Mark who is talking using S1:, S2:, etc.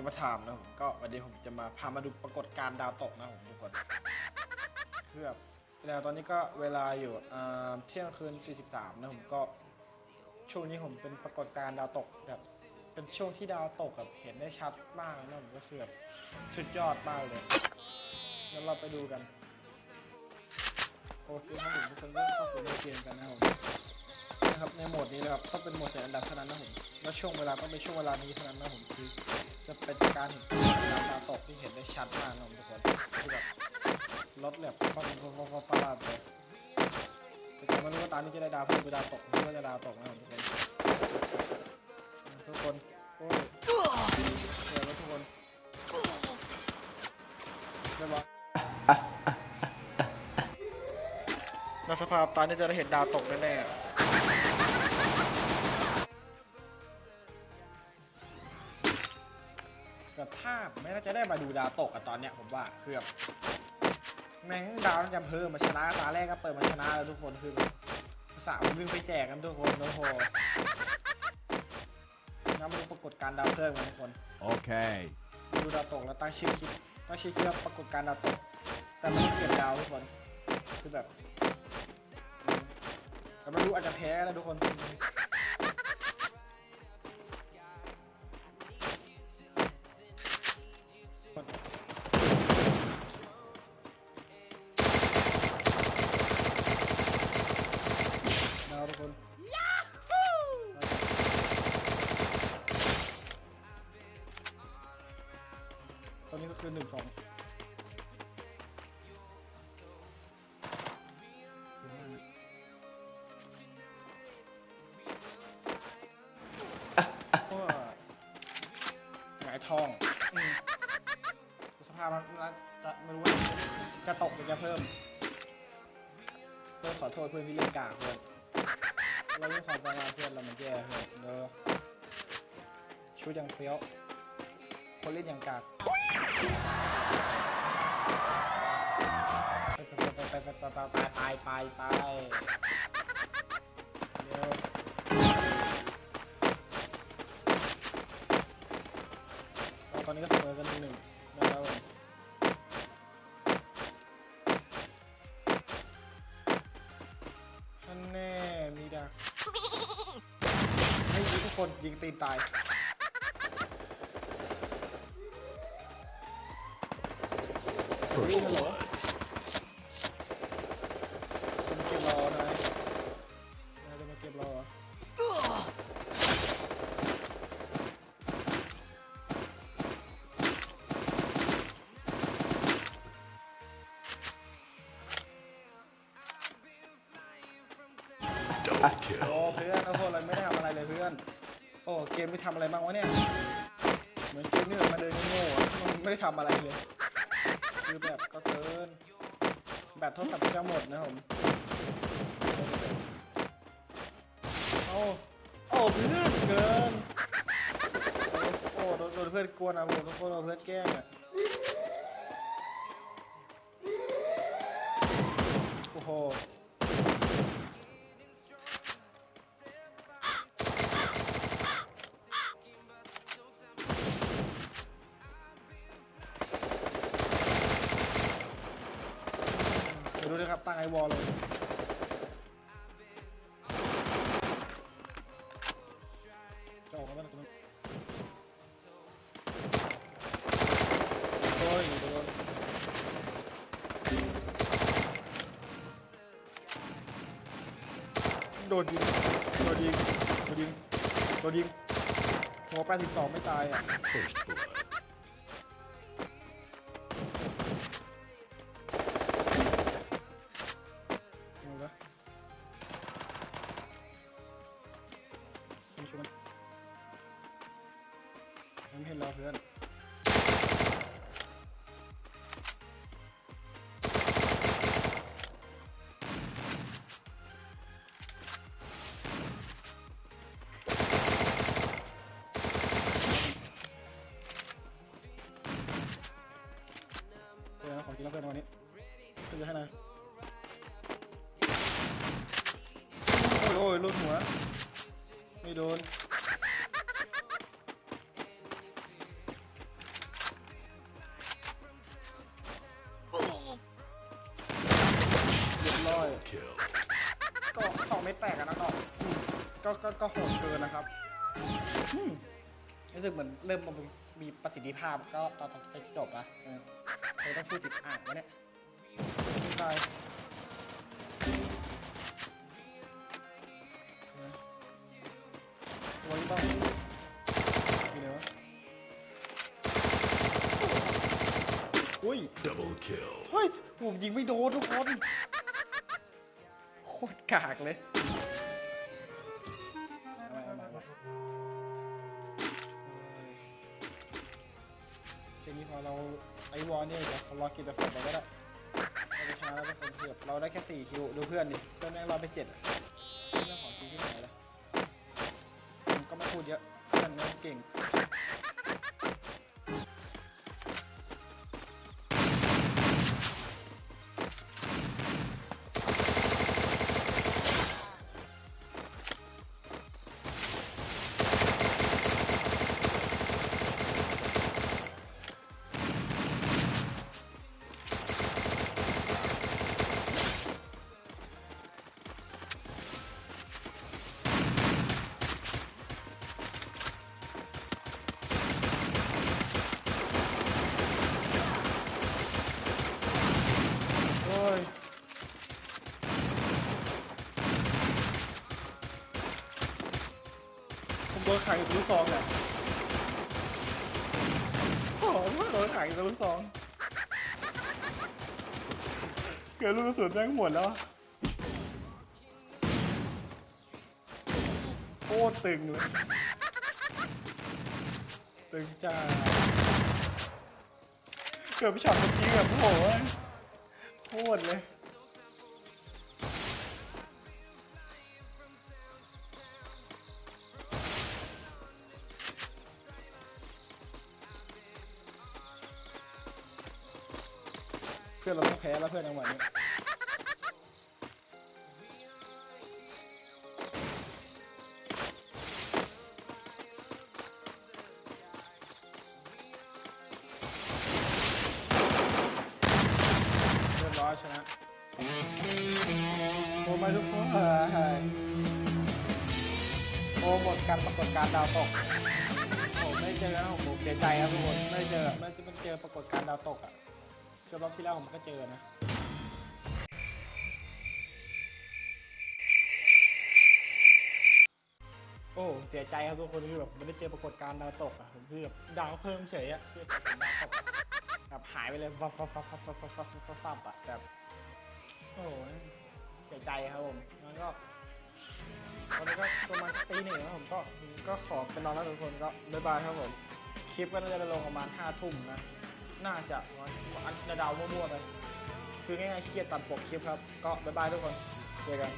S1: จะมาถามนะผมก็วันนี้ผมจะมาพามาดูปรากฏการณ์ดาวตกนะผมทุกคนคือแล้วตอนนี้ก็เวลาอยู่เที่ยงคืน 43 นะผมก็ช่วงนี้ผมเป็นปรากฏการณ์ดาวตกแบบเป็นช่วงที่ดาวตกแบบเห็นได้ชัดมากนะผมก็คือแบบสุดยอดมากเลยงั้นเราไปดูกันโอเคครับผมทุกคนก็เข้าสู่ในเกมกันนะผมนะครับในโหมดนี้นะครับต้องเป็นโหมดแต่อันดับเท่านั้นนะผมแล้วช่วงเวลาต้องเป็นช่วงเวลานี้เท่านั้นนะผมคือ จะเป็นการเห็นเวลาดาวตกที่เห็นได้ชัดมากนะทุกคนคือแบบรถแบบฟ้าฟ้าฟ้าฟ้าฟ้าเลยแต่ไม่รู้ว่าตอนนี้จะได้ดาวเพิ่มหรือดาวตกหรือว่าจะดาวตกนะทุกคนทุกคนโอ้ยเดี๋ยวทุกคนได้ปะในสภาพตอนนี้จะได้เห็นดาวตกแน่ๆ แต่ภาพไม่น่าจะได้มาดูดาวตกอะตอนเนี้ยผมว่าคือแบบแม่งดาวมันจะเพิ่มมาชนะตาแรกก็เปิดมาชนะแล้วทุกคนคือแบบสามวิ่งไปแจกกันทุกคนโอ้โหงั้นมาดูปรากฏการณ์ดาวเพิ่มกันทุกคน
S2: Okay.
S1: ดูดาวตกแล้วตั้งชื่อคลิปตั้งชื่อคลิปว่าปรากฏการณ์ดาวตก แต่ไม่ได้เก็บดาวทุกคนคือแบบแต่ไม่รู้อาจจะแพ้นะทุกคน คือหนึ่งสองเพราะว่าหงายทองอืมสภาพมันมันจะไม่รู้ว่าจะตกหรือจะเพิ่มเพื่อนขอโทษเพื่อนที่เล่นกากเพื่อนเราไม่ความสามารถเพื่อนเรามันแย่เพื่อนเด้อชุดยังเฟี้ยว คนเล่นอย่างกากไปไปไปไปไปไปไปเร็วตอนนี้ก็เสมอกันหนึ่งนะครับท่านแน่มีดักให้ทุกคนยิงตีนตาย เฮ้ยฮัลโหลจะมาเก็บรอนะนายจะมาเก็บรอเหรอ
S2: Double kill.
S1: โอ้เพื่อนโอ้โหเรไม่ได้ทำอะไรเลยเพื่อน โอ้เกมไม่ทำอะไรบ้างวะเนี่ย เหมือนเกมนี่แบบมาเดินโง่ๆอะมันไม่ได้ทำอะไรเลย คือแบบก็เกิน แบบโทรศับจะหมดนะผม โอ้โอ้เพื่อนเกิน โอ้โดนเพื่อนกวนอะผมโดนโดนเพื่อนแกล้งอะโอ้โห ไอวอลเลยจะออกมาบ้างตรงนั้นโอ้ยโดนโดนยิงโดนยิงโดนยิงโดนยิงหัว82ไม่ตายอะ
S2: First blood.
S1: ยังไม่เห็นเราเพื่อนเดี๋ยวนขอกินแล้วเพื่อนวันนี้ขึ้นจะให้น่อยโอ้ยโอ้ยลุดหัวไม่โดน ก็ก็ก็โหดเกินนะครับอืมรู้สึกเหมือนเริ่มมันมีประสิทธิภาพก็ตอนตอนไปจบอะเออเลยต้องพูดติดอ่านวะเนี่ยไม่ใช่ตัวนี้ต้องอยู่ไหนวะอุ้ย
S2: Double kill.
S1: เฮ้ยผมยิงไม่โดนทุกคน โคตรกากเลย เราไอวอลเนี่ยเดี๋ยวรารอกินแต่ฝนไปก็ได้เราไปชนะแล้วเป็นคนเทียบเราได้แค่สี่คิวดูเพื่อนดิเพื่อนแม่งรอไปเจ็ดเรื่องของจริงที่ไหนล่ะก็ไม่พูดเยอะเพื่อนแม่งเก่ง ดนขังอยู่ลูกซองเนี่ยโอ้โหโดนขังอยู่ลูกซองเกิดลูกกระสุนแม่งหมดแล้วโคตรตึงเลยตึงจ้าเกือบไปช็อตเมื่อกี้แบบโอ้โหโคตรเลย อนเราต้องแพ้แล้วเพื่อนจังหวะนี้เรียบร้อยชนะโอ้ไม่ทุกคนโอ้หมดการปรากฏการณ์ดาวตกโอ้ไม่เจอแล้วผมเสียใจครับทุกคนไม่เจอไม่จะเป็นเจอปรากฏการณ์ดาวตกอะ เจอรอบที่แล้วผมก็เจอนะโอ้เสียใจครับทุกคนที่แบบไม่ได้เจอปรากฏการณ์ดาวตกอะผมคือแบบดาวเพิ่มเฉยอะคือปรากฏดาวตกแบบหายไปเลยฟับฟับฟับฟับฟับฟับฟับฟับฟับฟับอะแบบโอ้เสียใจครับผมงั้นก็วันนี้ก็ประมาณตีหนึ่งแล้วผมก็ก็ขอเป็นนอนแล้วทุกคนก็บ๊ายบายครับผมคลิปก็น่าจะลงประมาณห้าทุ่มนะ น่าจะอันจะเดามั่วๆไป คือง่ายๆเครียดตัดปกคลิปครับ ก็บ๊ายบายทุกคน เจอกัน